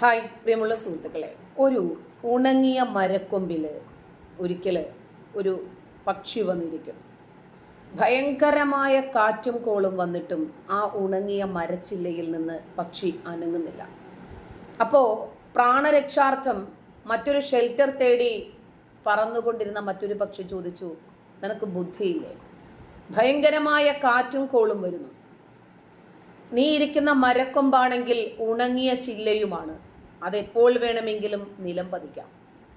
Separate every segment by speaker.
Speaker 1: Hi പ്രിയമുള്ള സുഹൃത്തുക്കളെ. ഒരു ഉണങ്ങിയ മരക്കൊമ്പിൽ ഒരിക്കൽ ഒരു പക്ഷി വന്നിരിക്കും ഭയങ്കരമായ കാറ്റും കോളും വന്നിട്ടും ആ ഉണങ്ങിയ മരച്ചില്ലയിൽ നിന്ന് പക്ഷി അനങ്ങുന്നില്ല. അപ്പോൾ പ്രാണരക്ഷാർത്ഥം മറ്റൊരു ഷെൽട്ടർ തേടി പറന്നുകൊണ്ടിരുന്ന മറ്റൊരു പക്ഷി ചോദിച്ചു നിനക്ക് ബുദ്ധിയില്ലേ? ഭയങ്കരമായ കാറ്റും കോളും വരുന്നു. നീ ഇരിക്കുന്ന മരക്കൊമ്പാണെങ്കിൽ ഉണങ്ങിയ ചില്ലയുമാണ്. അതെപ്പോൾ വേണമെങ്കിലും നിലം പതിക്കാം.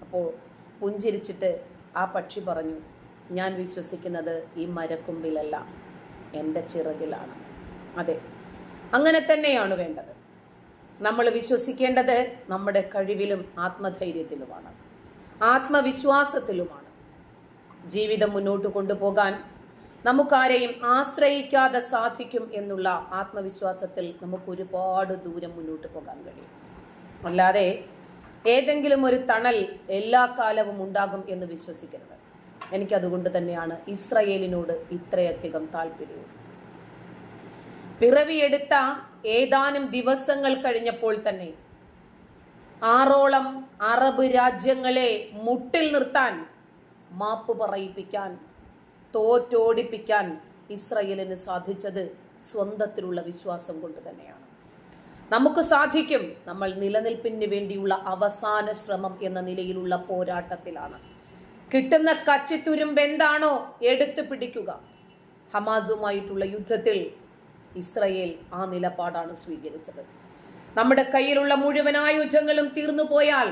Speaker 1: അപ്പോൾ പുഞ്ചിരിച്ചിട്ട് ആ പക്ഷി പറഞ്ഞു ഞാൻ വിശ്വസിക്കുന്നത് ഈ മരക്കുമ്പിലല്ല എന്റെ ചിറകിലാണ്. അതെ അങ്ങനെ തന്നെയാണ് വേണ്ടത്. നമ്മൾ വിശ്വസിക്കേണ്ടത് നമ്മുടെ കഴിവിലും ആത്മധൈര്യത്തിലുമാണ് ആത്മവിശ്വാസത്തിലുമാണ്. ജീവിതം മുന്നോട്ട് കൊണ്ടുപോകാൻ നമുക്കാരെയും ആശ്രയിക്കാതെ സാധിക്കും എന്നുള്ള ആത്മവിശ്വാസത്തിൽ നമുക്ക് ഒരുപാട് ദൂരം മുന്നോട്ട് പോകാൻ കഴിയും. അല്ലാതെ ഏതെങ്കിലും ഒരു തണൽ എല്ലാ കാലവും ഉണ്ടാകും എന്ന് വിശ്വസിക്കരുത്. എനിക്കതുകൊണ്ട് തന്നെയാണ് ഇസ്രയേലിനോട് ഇത്രയധികം താല്പര്യവും. പിറവിയെടുത്ത ഏതാനും ദിവസങ്ങൾ കഴിഞ്ഞപ്പോൾ തന്നെ ആറോളം അറബ് രാജ്യങ്ങളെ മുട്ടിൽ നിർത്താൻ മാപ്പ് പറയിപ്പിക്കാൻ തോറ്റോടിപ്പിക്കാൻ ഇസ്രയേലിന് സാധിച്ചത് സ്വന്തത്തിലുള്ള വിശ്വാസം കൊണ്ട് തന്നെയാണ്. നമുക്ക് സാധിക്കും. നമ്മൾ നിലനിൽപ്പിന് വേണ്ടിയുള്ള അവസാന ശ്രമം എന്ന നിലയിലുള്ള പോരാട്ടത്തിലാണ്. കിട്ടുന്ന കച്ചിത്തുരുമ്പ് എന്താണോ എടുത്തു പിടിക്കുക. ഹമാസുമായിട്ടുള്ള യുദ്ധത്തിൽ ഇസ്രയേൽ ആ നിലപാടാണ് സ്വീകരിച്ചത്. നമ്മുടെ കയ്യിലുള്ള മുഴുവൻ ആയുധങ്ങളും തീർന്നു പോയാൽ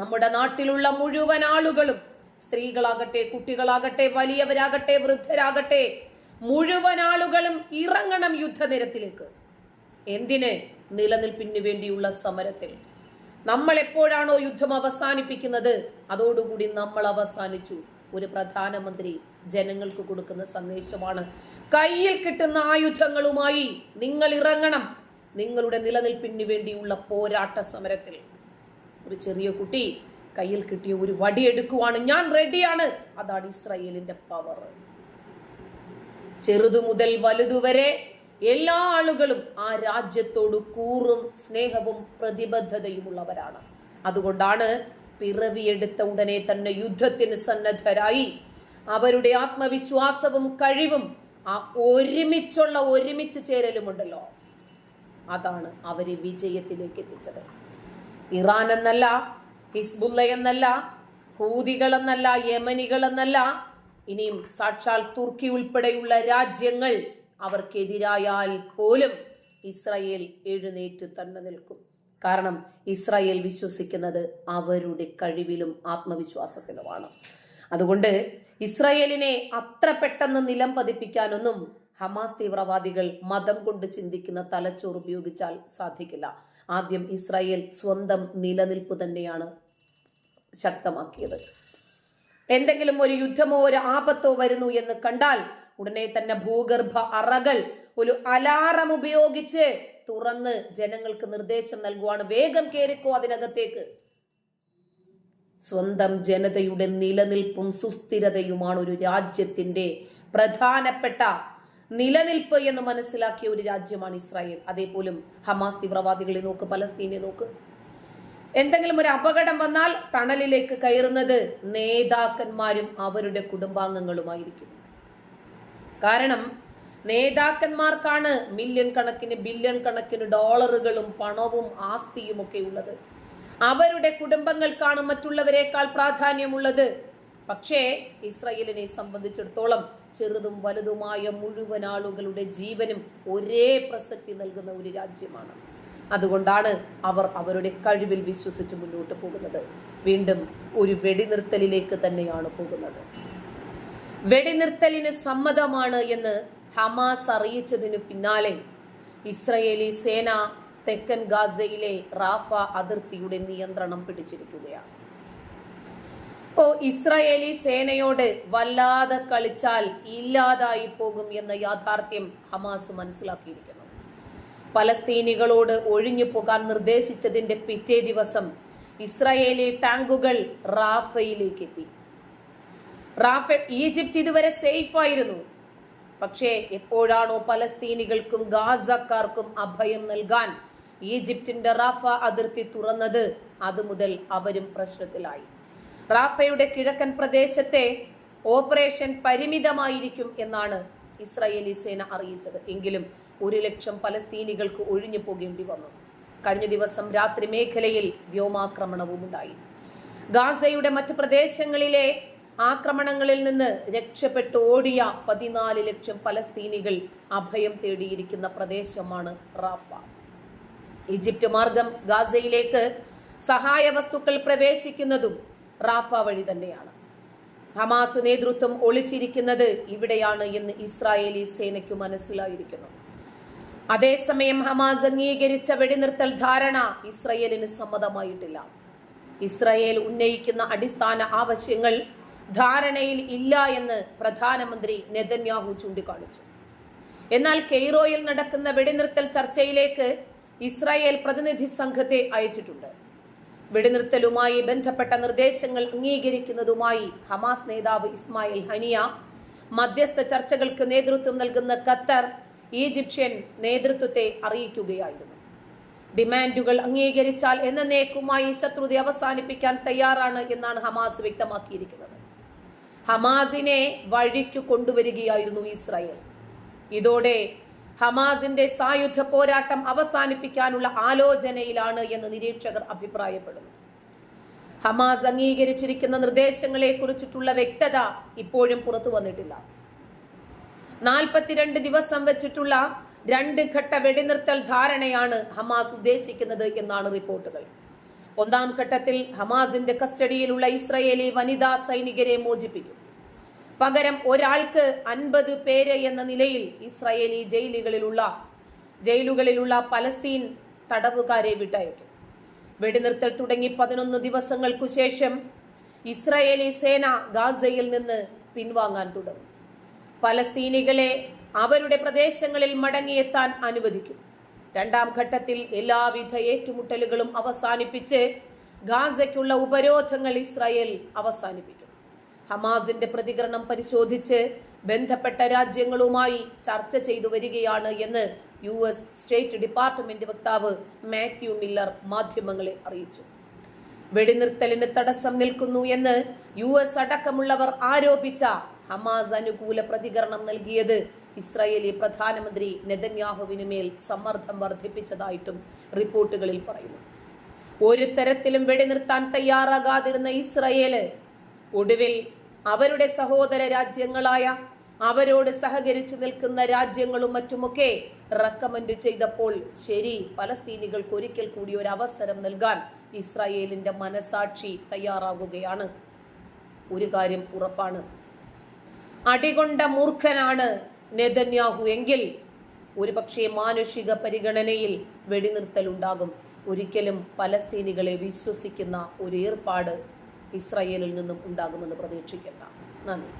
Speaker 1: നമ്മുടെ നാട്ടിലുള്ള മുഴുവൻ ആളുകളും സ്ത്രീകളാകട്ടെ കുട്ടികളാകട്ടെ വലിയവരാകട്ടെ വൃദ്ധരാകട്ടെ മുഴുവൻ ആളുകളും ഇറങ്ങണം യുദ്ധനിരത്തിലേക്ക്. എന്തിന് നിലനിൽപ്പിന് വേണ്ടിയുള്ള സമരത്തിൽ? നമ്മൾ എപ്പോഴാണോ യുദ്ധം അവസാനിപ്പിക്കുന്നത്? അതോടുകൂടി നമ്മൾ അവസാനിച്ചു. ഒരു പ്രധാനമന്ത്രി ജനങ്ങൾക്ക് കൊടുക്കുന്ന സന്ദേശമാണ്. കയ്യിൽ കിട്ടുന്ന ആയുധങ്ങളുമായി നിങ്ങൾ ഇറങ്ങണം. നിങ്ങളുടെ നിലനിൽപ്പിന് വേണ്ടിയുള്ള പോരാട്ട സമരത്തിൽ. ഒരു ചെറിയ കുട്ടി കയ്യിൽ കിട്ടിയ ഒരു വടിയെടുക്കുവാണ് ഞാൻ റെഡിയാണ്. അതാണ് ഇസ്രയേലിന്റെ പവർ. ചെറുതു മുതൽ വലുതുവരെ എല്ലാ ആളുകളും ആ രാജ്യത്തോട് കൂറും സ്നേഹവും പ്രതിബദ്ധതയുമുള്ളവരാണ്. അതുകൊണ്ടാണ് പിറവിയെടുത്ത ഉടനെ തന്നെ യുദ്ധത്തിന് സന്നദ്ധരായി. അവരുടെ ആത്മവിശ്വാസവും കഴിവും ആ ഒരുമിച്ചുള്ള ഒരുമിച്ച് ചേരലുമുണ്ടല്ലോ. അതാണ് അവരെ വിജയത്തിലേക്ക് എത്തിച്ചത്. ഇറാൻ എന്നല്ല ഹിസ്ബുല്ല എന്നല്ല ഹൂതികൾ എന്നല്ല യമനികൾ എന്നല്ല ഇനിയും സാക്ഷാൽ തുർക്കി ഉൾപ്പെടെയുള്ള രാജ്യങ്ങൾ അവർക്കെതിരായാൽ പോലും ഇസ്രായേൽ എഴുന്നേറ്റ് തന്നെ നിൽക്കും. കാരണം ഇസ്രായേൽ വിശ്വസിക്കുന്നത് അവരുടെ കഴിവിലും ആത്മവിശ്വാസത്തിലുമാണ്. അതുകൊണ്ട് ഇസ്രായേലിനെ അത്ര പെട്ടെന്ന് നിലം പതിപ്പിക്കാനൊന്നും ഹമാസ് തീവ്രവാദികൾ മതം കൊണ്ട് ചിന്തിക്കുന്ന തലച്ചോർ ഉപയോഗിച്ചാൽ സാധിക്കില്ല. ആദ്യം ഇസ്രായേൽ സ്വന്തം നിലനിൽപ്പ് തന്നെയാണ് ശക്തമാക്കിയത്. എന്തെങ്കിലും ഒരു യുദ്ധമോ ഒരു ആപത്തോ വരുന്നു എന്ന് കണ്ടാൽ ഉടനെ തന്നെ ഭൂഗർഭ അറകൾ ഒരു അലാറം ഉപയോഗിച്ച് തുറന്ന് ജനങ്ങൾക്ക് നിർദ്ദേശം നൽകുവാണ്. വേഗം കയറിക്കോ അതിനകത്തേക്ക്. സ്വന്തം ജനതയുടെ നിലനിൽപ്പും സുസ്ഥിരതയുമാണ് ഒരു രാജ്യത്തിന്റെ പ്രധാനപ്പെട്ട നിലനിൽപ്പ് എന്ന് മനസ്സിലാക്കിയ ഒരു രാജ്യമാണ് ഇസ്രായേൽ. അതേപോലും ഹമാസ് തീവ്രവാദികളെ നോക്ക് പലസ്തീനെ നോക്ക്. എന്തെങ്കിലും ഒരു അപകടം വന്നാൽ ടണലിലേക്ക് കയറുന്നത് നേതാക്കന്മാരും അവരുടെ കുടുംബാംഗങ്ങളുമായിരിക്കും. കാരണം നേതാക്കന്മാർക്കാണ് മില്യൺ കണക്കിന് ബില്യൺ കണക്കിന് ഡോളറുകളും പണവും ആസ്തിയും ഒക്കെ ഉള്ളത്. അവരുടെ കുടുംബങ്ങൾക്കാണ് മറ്റുള്ളവരെക്കാൾ പ്രാധാന്യമുള്ളത്. പക്ഷേ ഇസ്രയേലിനെ സംബന്ധിച്ചിടത്തോളം ചെറുതും വലുതുമായ മുഴുവൻ ആളുകളുടെ ജീവനും ഒരേ പ്രസക്തി നൽകുന്ന ഒരു രാജ്യമാണ്. അതുകൊണ്ടാണ് അവർ അവരുടെ കഴിവിൽ വിശ്വസിച്ച് മുന്നോട്ട് പോകുന്നത്. വീണ്ടും ഒരു വെടിനിർത്തലിലേക്ക് തന്നെയാണ് പോകുന്നത്. വെടിനിർത്തലിന് സമ്മതമാണ് എന്ന് ഹമാസ് അറിയിച്ചതിനു പിന്നാലെ ഇസ്രയേലി സേന തെക്കൻ ഗാസയിലെ റാഫ അതിർത്തിയുടെ നിയന്ത്രണം പിടിച്ചിരിക്കുകയാണ് ഇപ്പോ ഇസ്രയേലി സേനയോട് വല്ലാതെ കളിച്ചാൽ ഇല്ലാതായി പോകും എന്ന യാഥാർത്ഥ്യം ഹമാസ് മനസ്സിലാക്കിയിരിക്കുന്നു. പലസ്തീനികളോട് ഒഴിഞ്ഞു പോകാൻ നിർദ്ദേശിച്ചതിന്റെ പിറ്റേ ദിവസം ഇസ്രയേലി ടാങ്കുകൾ റാഫയിലേക്ക് എത്തി റാഫ ഈജിപ്റ്റ് ഇതുവരെ സേഫ് ആയിരുന്നു. പക്ഷേ എപ്പോഴാണോ പലസ്തീനികൾക്കും ഗാസക്കാർക്കും അഭയം നൽകാൻ ഈജിപ്തിന്റെ റാഫ അതിർത്തി തുറന്നത് അതുമുതൽ അവരും പ്രശ്നത്തിലായി. റാഫയുടെ കിഴക്കൻ പ്രദേശത്തെ ഓപ്പറേഷൻ പരിമിതമായിരിക്കും എന്നാണ് ഇസ്രായേലി സേന അറിയിച്ചത്. എങ്കിലും ഒരു ലക്ഷം പലസ്തീനികൾക്ക് ഒഴിഞ്ഞു പോകേണ്ടി വന്നു. കഴിഞ്ഞ ദിവസം രാത്രി മേഖലയിൽ വ്യോമാക്രമണവും ഉണ്ടായി ഗാസയുടെ മറ്റു പ്രദേശങ്ങളിലെ ആക്രമണങ്ങളിൽ നിന്ന് രക്ഷപ്പെട്ട് ഓടിയ പതിനാല് ലക്ഷം പലസ്തീനികൾ അഭയം തേടിയിരിക്കുന്ന പ്രദേശമാണ് റാഫ. ഈജിപ്റ്റ് മാർഗം ഗാസയിലേക്ക് സഹായ വസ്തുക്കൾ പ്രവേശിക്കുന്നതും റാഫ വഴി തന്നെയാണ്. ഹമാസ് നേതൃത്വം ഒളിച്ചിരിക്കുന്നത് ഇവിടെയാണ് എന്ന് ഇസ്രായേലി സേനയ്ക്ക് മനസ്സിലായിരിക്കുന്നു. അതേസമയം ഹമാസ് അംഗീകരിച്ച വെടിനിർത്തൽ ധാരണ ഇസ്രയേലിന് സമ്മതമായിട്ടില്ല. ഇസ്രയേൽ ഉന്നയിക്കുന്ന അടിസ്ഥാന ആവശ്യങ്ങൾ ധാരണയിൽ ഇല്ല എന്ന് പ്രധാനമന്ത്രി നെതന്യാഹു ചൂണ്ടിക്കാണിച്ചു. എന്നാൽ കെയ്റോയിൽ നടക്കുന്ന വെടിനിർത്തൽ ചർച്ചയിലേക്ക് ഇസ്രായേൽ പ്രതിനിധി സംഘത്തെ അയച്ചിട്ടുണ്ട്. വെടിനിർത്തലുമായി ബന്ധപ്പെട്ട നിർദ്ദേശങ്ങൾ അംഗീകരിക്കുന്നതുമായി ഹമാസ് നേതാവ് ഇസ്മായിൽ ഹനിയ മധ്യസ്ഥ ചർച്ചകൾക്ക് നേതൃത്വം നൽകുന്ന ഖത്തർ ഈജിപ്ഷ്യൻ നേതൃത്വത്തെ അറിയിക്കുകയായിരുന്നു. ഡിമാൻഡുകൾ അംഗീകരിച്ചാൽ എന്ന എന്നേക്കുമായി ശത്രുത അവസാനിപ്പിക്കാൻ തയ്യാറാണ് എന്നാണ് ഹമാസ് വ്യക്തമാക്കിയിരിക്കുന്നത്. ഹമാസിനെ വഴിക്ക് കൊണ്ടുവരികയായിരുന്നു ഇസ്രായേൽ. ഇതോടെ ഹമാസിന്റെ സായുധ പോരാട്ടം അവസാനിപ്പിക്കാനുള്ള ആലോചനയിലാണ് എന്ന് നിരീക്ഷകർ അഭിപ്രായപ്പെടുന്നു. ഹമാസ് അംഗീകരിച്ചിരിക്കുന്ന നിർദ്ദേശങ്ങളെ കുറിച്ചിട്ടുള്ള വ്യക്തത ഇപ്പോഴും പുറത്തു വന്നിട്ടില്ല. നാൽപ്പത്തിരണ്ട് ദിവസം വെച്ചിട്ടുള്ള രണ്ട് ഘട്ട വെടിനിർത്തൽ ധാരണയാണ് ഹമാസ് ഉദ്ദേശിക്കുന്നത് എന്നാണ് റിപ്പോർട്ടുകൾ. ഒന്നാം ഘട്ടത്തിൽ ഹമാസിന്റെ കസ്റ്റഡിയിലുള്ള ഇസ്രയേലി വനിതാ സൈനികരെ മോചിപ്പിക്കും. പകരം ഒരാൾക്ക് അൻപത് പേര് എന്ന നിലയിൽ ഇസ്രയേലി ജയിലുകളിലുള്ള ജയിലുകളിലുള്ള പലസ്തീൻ തടവുകാരെ വിട്ടയക്കും. വെടിനിർത്തൽ തുടങ്ങി പതിനൊന്ന് ദിവസങ്ങൾക്കു ശേഷം ഇസ്രയേലി സേന ഗാസയിൽ നിന്ന് പിൻവാങ്ങാൻ തുടങ്ങും. പലസ്തീനികളെ അവരുടെ പ്രദേശങ്ങളിൽ മടങ്ങിയെത്താൻ അനുവദിക്കും. രണ്ടാം ഘട്ടത്തിൽ എല്ലാവിധ ഏറ്റുമുട്ടലുകളും അവസാനിപ്പിച്ച് ഗാസയ്ക്കുള്ള ഉപരോധങ്ങൾ ഇസ്രായേൽ അവസാനിപ്പിക്കും. ഹമാസിന്റെ പ്രതികരണം പരിശോധിച്ച് ബന്ധപ്പെട്ട രാജ്യങ്ങളുമായി ചർച്ച ചെയ്തു വരികയാണ് എന്ന് യു എസ് സ്റ്റേറ്റ് ഡിപ്പാർട്ട്മെന്റ് വക്താവ് മാത്യു മില്ലർ മാധ്യമങ്ങളെ അറിയിച്ചു. വെടിനിർത്തലിന് തടസ്സം നിൽക്കുന്നു എന്ന് യു എസ് അടക്കമുള്ളവർ ആരോപിച്ച ഹമാസ് അനുകൂല പ്രതികരണം നൽകിയത് ഇസ്രായേലി പ്രധാനമന്ത്രി നെതന്യാഹുവിനു മേൽ സമ്മർദ്ദം വർദ്ധിപ്പിച്ചതായിട്ടും റിപ്പോർട്ടുകളിൽ പറയുന്നു. ഒരു തരത്തിലും വെടിനിർത്താൻ തയ്യാറാകാതിരുന്ന ഇസ്രായേൽ ഒടുവിൽ അവരുടെ സഹോദര രാജ്യങ്ങളായ അവരോട് സഹകരിച്ചു നിൽക്കുന്ന രാജ്യങ്ങളും മറ്റുമൊക്കെ റെക്കമെൻഡ് ചെയ്തപ്പോൾ ശരി പലസ്തീനികൾക്ക് ഒരിക്കൽ കൂടി ഒരു അവസരം നൽകാൻ ഇസ്രായേലിന്റെ മനസാക്ഷി തയ്യാറാകുകയാണ്. ഒരു കാര്യം ഉറപ്പാണ്. അടികൊണ്ട മൂർഖനാണ് നെതന്യാഹു എങ്കിൽ ഒരുപക്ഷെ മാനുഷിക പരിഗണനയിൽ വെടിനിർത്തൽ ഉണ്ടാകും. ഒരിക്കലും പലസ്തീനികളെ വിശ്വസിക്കുന്ന ഒരു ഏർപ്പാട് ഇസ്രയേലിൽ നിന്നും ഉണ്ടാകുമെന്ന് പ്രതീക്ഷിക്കേണ്ട. നന്ദി.